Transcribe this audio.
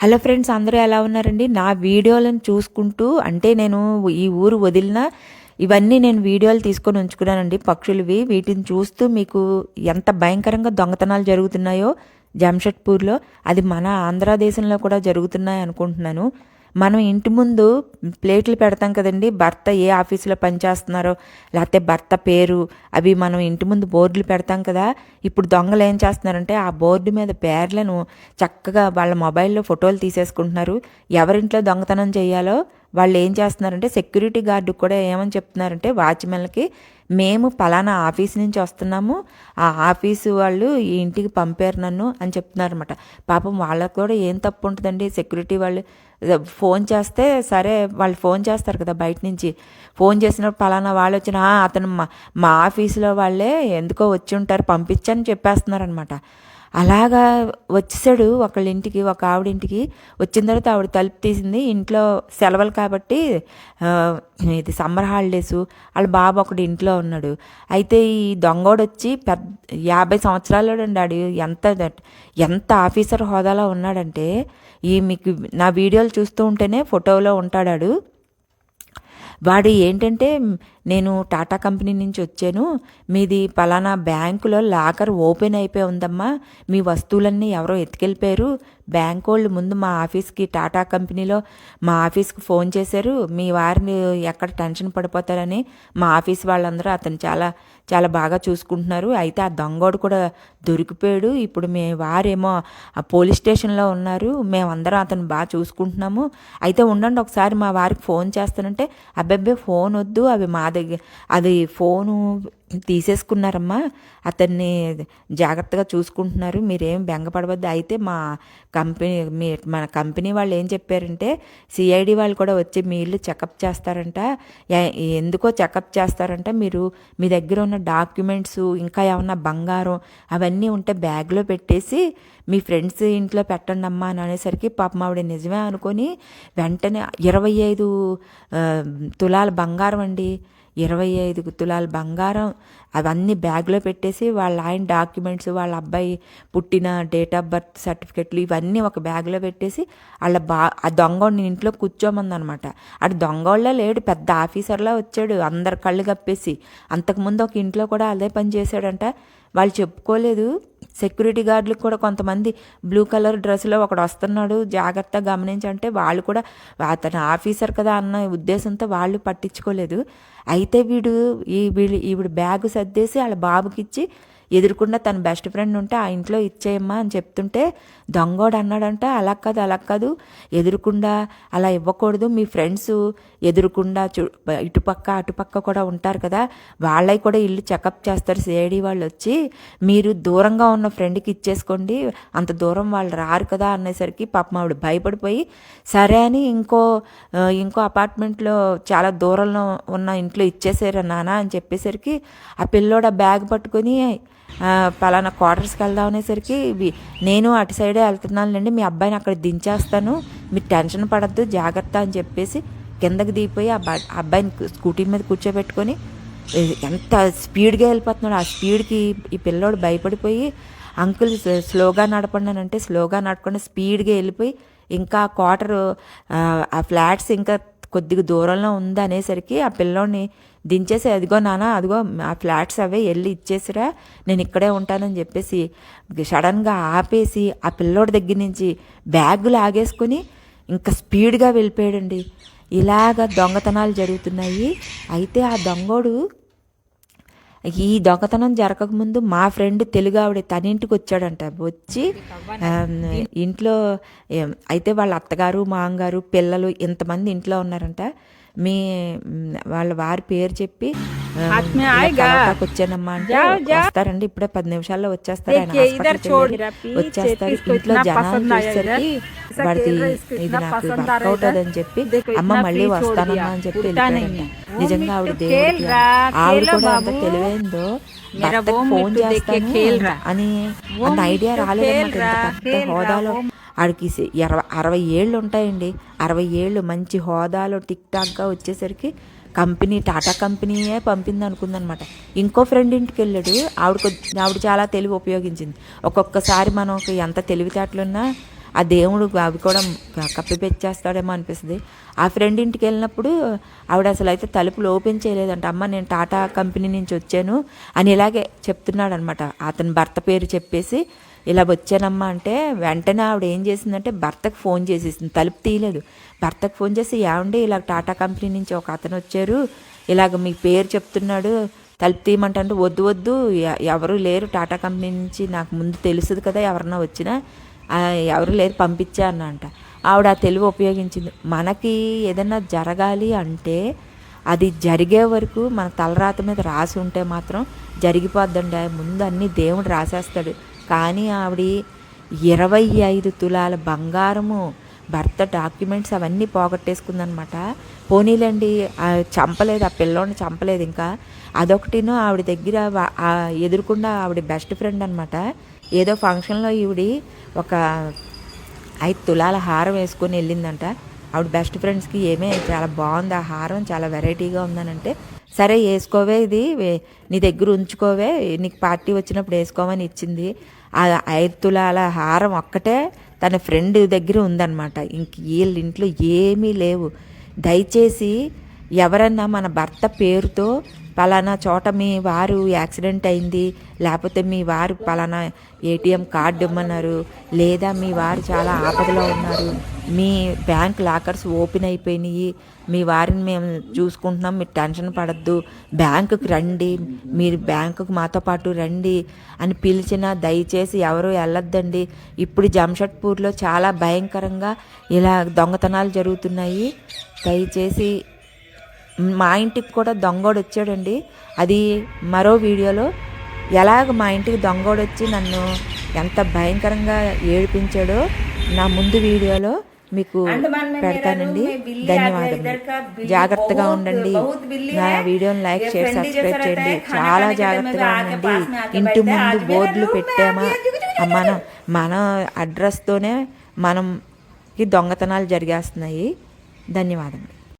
Hello friends అందరూ ఎలా ఉన్నారండి? నా వీడియోలను చూసుకుంటూ అంటే నేను ఈ ఊరు వదిలిన ఇవన్నీ నేను వీడియోలు తీసుకొని ఉంచుకున్నానండి. పక్షులవి వీటిని చూస్తూ మీకు ఎంత భయంకరంగా దొంగతనాలు జరుగుతున్నాయో జంషెడ్పూర్లో అది మన ఆంధ్రదేశంలో కూడా జరుగుతున్నాయి అనుకుంటున్నాను మనం ఇంటి ముందు ప్లేట్లు పెడతాం కదండి భర్త ఏ ఆఫీసులో పనిచేస్తున్నారో లేకపోతే భర్త పేరు అవి మనం ఇంటి ముందు బోర్డులు పెడతాం కదా ఇప్పుడు దొంగలు ఏం చేస్తున్నారంటే ఆ బోర్డు మీద పేర్లను చక్కగా వాళ్ళ మొబైల్లో ఫోటోలు తీసేసుకుంటున్నారు. ఎవరింట్లో దొంగతనం చేయాలో వాళ్ళు ఏం చేస్తున్నారంటే సెక్యూరిటీ గార్డు కూడా ఏమని చెప్తున్నారంటే వాచ్మెన్లకి మేము పలానా ఆఫీస్ నుంచి వస్తున్నాము ఆ ఆఫీసు వాళ్ళు ఈ ఇంటికి పంపారు నన్ను అని చెప్తున్నారనమాట పాపం వాళ్ళకు కూడా ఏం తప్పు ఉంటుందండి? సెక్యూరిటీ వాళ్ళు ఫోన్ చేస్తే సరే వాళ్ళు ఫోన్ చేస్తారు కదా బయట నుంచి. ఫోన్ చేసినప్పుడు పలానా వాళ్ళు వచ్చిన అతను మా మా ఆఫీసులో వాళ్ళే ఎందుకో వచ్చి ఉంటారు పంపించని చెప్పేస్తున్నారనమాట అలాగా వచ్చేసాడు ఒకళ్ళ ఇంటికి ఒక ఆవిడింటికి. వచ్చిన తర్వాత ఆవిడ తలుపు తీసింది. ఇంట్లో సెలవులు కాబట్టి ఇది సమ్మర్ హాలిడేస్. వాళ్ళ బాబు ఒకడు ఇంట్లో ఉన్నాడు. అయితే ఈ దొంగోడు వచ్చి పెద్ద యాభై సంవత్సరాలు ఉండాడు ఎంత ఎంత ఆఫీసర్ హోదాలో ఉన్నాడంటే ఈ మీకు నా వీడియోలు చూస్తూ ఉంటేనే ఫోటోలో ఉంటాడాడు. వాడు ఏంటంటే నేను టాటా కంపెనీ నుంచి వచ్చాను. మీది పలానా బ్యాంకులో లాకర్ ఓపెన్ అయిపోయి ఉందమ్మా. మీ వస్తువులన్నీ ఎవరో ఎత్తుకెళ్ళిపోయారు. బ్యాంక్ వాళ్ళు ముందు మా ఆఫీస్కి టాటా కంపెనీలో మా ఆఫీస్కి ఫోన్ చేశారు. మీ వారిని ఎక్కడ టెన్షన్ పడిపోతారని మా ఆఫీస్ వాళ్ళందరూ అతను చాలా చాలా బాగా చూసుకుంటున్నారు. అయితే ఆ దొంగోడు కూడా దొరికిపోయాడు. ఇప్పుడు మీ వారేమో ఆ పోలీస్ స్టేషన్లో ఉన్నారు. మేమందరం అతను బాగా చూసుకుంటున్నాము. అయితే ఉండండి ఒకసారి మా వారికి ఫోన్ చేస్తానంటే అబ్బాయి ఫోన్ వద్దు అవి మా దగ్గర అది ఫోను తీసేసుకున్నారమ్మా. అతన్ని జాగ్రత్తగా చూసుకుంటున్నారు. మీరేం బెంగపడవద్దు. అయితే మా కంపెనీ మీ మన కంపెనీ వాళ్ళు ఏం చెప్పారంటే సిఐడి వాళ్ళు కూడా వచ్చి మీ ఇల్లు చెకప్ చేస్తారంట. ఎందుకో చెకప్ చేస్తారంట. మీరు మీ దగ్గర ఉన్న డాక్యుమెంట్స్ ఇంకా ఏమన్నా బంగారం అవన్నీ ఉంటే బ్యాగ్లో పెట్టేసి మీ ఫ్రెండ్స్ ఇంట్లో పెట్టండి అమ్మా అని అనేసరికి పాపం ఆవిడ నిజమే అనుకొని వెంటనే ఇరవై ఐదు తులాల బంగారం అండి. ఇరవై ఐదు తులాల బంగారం అవన్నీ బ్యాగ్లో పెట్టేసి వాళ్ళ ఆయన డాక్యుమెంట్స్ వాళ్ళ అబ్బాయి పుట్టిన డేట్ ఆఫ్ బర్త్ సర్టిఫికెట్లు ఇవన్నీ ఒక బ్యాగ్లో పెట్టేసి వాళ్ళ బా ఆ దొంగోడిని ఇంట్లో కూర్చోమందనమాట. అటు దొంగోళ్ళ లేడు పెద్ద ఆఫీసర్లా వచ్చాడు అందరు కళ్ళు కప్పేసి. అంతకుముందు ఒక ఇంట్లో కూడా అదే పని చేశాడంట. వాళ్ళు చెప్పుకోలేదు. సెక్యూరిటీ గార్డులకు కూడా కొంతమంది బ్లూ కలర్ డ్రెస్లో ఒకడు వస్తున్నాడు. జాగ్రత్తగా గమనించంటే వాళ్ళు కూడా అతను ఆఫీసర్ కదా అన్న ఉద్దేశంతో వాళ్ళు పట్టించుకోలేదు. అయితే వీడు ఈ వీడు ఈవిడ బ్యాగ్ సర్దేసి వాళ్ళ బాబుకి ఎదుర్కొన్న తన బెస్ట్ ఫ్రెండ్ ఉంటే ఆ ఇంట్లో ఇచ్చేయమ్మా అని చెప్తుంటే దొంగోడు అన్నాడంట అలా కాదు అలా కాదు. ఎదురుకుండా అలా ఇవ్వకూడదు. మీ ఫ్రెండ్స్ ఎదురుకుండా చు ఇటుపక్క అటుపక్క కూడా ఉంటారు కదా. వాళ్ళవి కూడా ఇల్లు చెకప్ చేస్తారు. సిఐడి వాళ్ళు వచ్చి మీరు దూరంగా ఉన్న ఫ్రెండ్కి ఇచ్చేసుకోండి. అంత దూరం వాళ్ళు రారు కదా అనేసరికి పాపం ఆవిడ భయపడిపోయి సరే అని ఇంకో ఇంకో అపార్ట్మెంట్లో చాలా దూరంలో ఉన్న ఇంట్లో ఇచ్చేసారు నాన్న? అని చెప్పేసరికి ఆ పిల్లోడు బ్యాగ్ పట్టుకొని పలానా క్వార్టర్స్కి వెళ్దాం అనేసరికి నేను అటు సైడే వెళ్తున్నానులేండి మీ అబ్బాయిని అక్కడ దించేస్తాను మీరు టెన్షన్ పడద్దు జాగ్రత్త అని చెప్పేసి కిందకి దిగిపోయి ఆ అబ్బాయిని స్కూటీ మీద కూర్చోబెట్టుకొని ఎంత స్పీడ్గా వెళ్ళిపోతున్నాడు. ఆ స్పీడ్కి ఈ పిల్లోడు భయపడిపోయి అంకుల్ స్లోగా నడపండి అని అంటే స్లోగా నడపకుండా స్పీడ్గా వెళ్ళిపోయి ఇంకా క్వార్టర్ ఆ ఫ్లాట్స్ ఇంకా కొద్దిగా దూరంలో ఉంది అనేసరికి ఆ పిల్లోడిని దించేసి అదిగో నాన్న అదిగో ఆ ఫ్లాట్స్ అవే వెళ్ళి ఇచ్చేసిరా నేను ఇక్కడే ఉంటానని చెప్పేసి సడన్గా ఆపేసి ఆ పిల్లోడి దగ్గర నుంచి బ్యాగులు ఆగేసుకొని ఇంకా స్పీడ్గా వెళ్ళిపోయాడండి. ఇలాగ దొంగతనాలు జరుగుతున్నాయి. అయితే ఆ దొంగోడు ఈ దొంగతనం జరగకముందు మా ఫ్రెండ్ తెలుగు ఆవిడ తన ఇంటికి వచ్చాడంట. వచ్చి ఇంట్లో అయితే వాళ్ళ అత్తగారు మామగారు పిల్లలు ఇంతమంది ఇంట్లో ఉన్నారంట. మీ వాళ్ళ వారి పేరు చెప్పి వచ్చానమ్మా అంటే వస్తారండి. ఇప్పుడే పది నిమిషాల్లో వచ్చేస్తారు. వచ్చేస్తారు. ఇంట్లో జనాలు చూసేసరికి ఇది నాకు వర్కౌట్ అని చెప్పి అమ్మ మళ్ళీ వస్తానమ్మా అని చెప్పి నిజంగా ఆవిడ ఆవిడ కూడా అంత తెలివైందో భర్తకు ఫోన్ చేస్తాను అని అంత ఐడియా రాలేదన్నమాట. ఇంత పెద్ద హోదాలో ఆడికి ఇరవై అరవై ఏళ్ళు ఉంటాయండి. అరవై ఏళ్ళు మంచి హోదాలో టిక్ టాక్గా వచ్చేసరికి కంపెనీ టాటా కంపెనీయే పంపింది అనుకుందనమాట ఇంకో ఫ్రెండ్ ఇంటికి వెళ్ళాడు ఆవిడకు ఆవిడ చాలా తెలివి ఉపయోగించింది. ఒక్కొక్కసారి మనం ఎంత తెలివితేటలున్నా ఆ దేవుడు అవి కూడా కప్పిపెచ్చేస్తాడేమో అనిపిస్తుంది. ఆ ఫ్రెండ్ ఇంటికి వెళ్ళినప్పుడు ఆవిడ అసలు అయితే తలుపులు ఓపెన్ చేయలేదంట. అమ్మ నేను టాటా కంపెనీ నుంచి వచ్చాను అని ఇలాగే చెప్తున్నాడు అనమాట అతని భర్త పేరు చెప్పేసి ఇలా వచ్చానమ్మా అంటే వెంటనే ఆవిడ ఏం చేసిందంటే భర్తకు ఫోన్ చేసేసింది. తలుపు తీయలేదు. భర్తకు ఫోన్ చేసి ఏమండి ఇలా టాటా కంపెనీ నుంచి ఒక అతను వచ్చారు. ఇలాగ మీ పేరు చెప్తున్నాడు. తలుపు తీయమంటే వద్దు వద్దు. ఎవరు లేరు. టాటా కంపెనీ నుంచి నాకు ముందు తెలుసుది కదా ఎవరన్నా వచ్చినా. ఎవరు లేరు పంపించా అన్న అంట ఆవిడ ఆ తెలివి ఉపయోగించింది. మనకి ఏదైనా జరగాలి అంటే అది జరిగే వరకు మన తలరాత మీద రాసి ఉంటే మాత్రం జరిగిపోద్దండి. ముందు అన్ని దేవుడు రాసేస్తాడు. కానీ ఆవిడ ఇరవై ఐదు తులాల బంగారము భర్త డాక్యుమెంట్స్ అవన్నీ పోగొట్టేసుకుందనమాట. పోనీలండి చంపలేదు ఆ పిల్లోని చంపలేదు ఇంకా. అదొకటినో ఆవిడ దగ్గర ఎదురుకుండా ఆవిడ బెస్ట్ ఫ్రెండ్ అనమాట. ఏదో ఫంక్షన్లో ఈవిడి ఒక ఐదు తులాల హారం వేసుకొని వెళ్ళిందంట. ఆవిడ బెస్ట్ ఫ్రెండ్స్కి ఏమే చాలా బాగుంది ఆ హారం చాలా వెరైటీగా ఉందనంటే. సరే వేసుకోవే ఇది. నీ దగ్గర ఉంచుకోవే. నీకు పార్టీ వచ్చినప్పుడు వేసుకోమని ఇచ్చింది. ఆ ఐదు తులాల హారం ఒక్కటే తన ఫ్రెండ్ దగ్గర ఉందన్నమాట. ఇంక వీళ్ళ ఇంట్లో ఏమీ లేవు. దయచేసి ఎవరన్నా మన భర్త పేరుతో పలానా చోట మీ వారు యాక్సిడెంట్ అయింది లేకపోతే మీ వారు పలానా ఏటీఎం కార్డు ఇమ్మన్నారు లేదా మీ వారు చాలా ఆపదలో ఉన్నారు మీ బ్యాంక్ లాకర్స్ ఓపెన్ అయిపోయినాయి మీ వారిని మేము చూసుకుంటున్నాం మీరు టెన్షన్ పడద్దు బ్యాంకుకి రండి మీరు బ్యాంకుకి మాతో పాటు రండి అని పిలిచిన దయచేసి ఎవరు వెళ్ళొద్దండి. ఇప్పుడు జంషెడ్పూర్లో చాలా భయంకరంగా ఇలా దొంగతనాలు జరుగుతున్నాయి. దయచేసి మా ఇంటికి కూడా దొంగోడు వచ్చాడండి. అది మరో వీడియోలో ఎలాగ మా ఇంటికి దొంగోడు వచ్చి నన్ను ఎంత భయంకరంగా ఏడిపించాడో నా ముందు వీడియోలో మీకు పెడతానండి. ధన్యవాదాలు జాగ్రత్తగా ఉండండి. నా వీడియోని లైక్ షేర్ సబ్స్క్రైబ్ చేయండి. చాలా జాగ్రత్తగా ఉండండి. ఇంటి ముందు బోర్డులు పెట్టామా? మనం మన అడ్రస్తోనే మనం దొంగతనాలు జరిగేస్తున్నాయి. ధన్యవాదములు.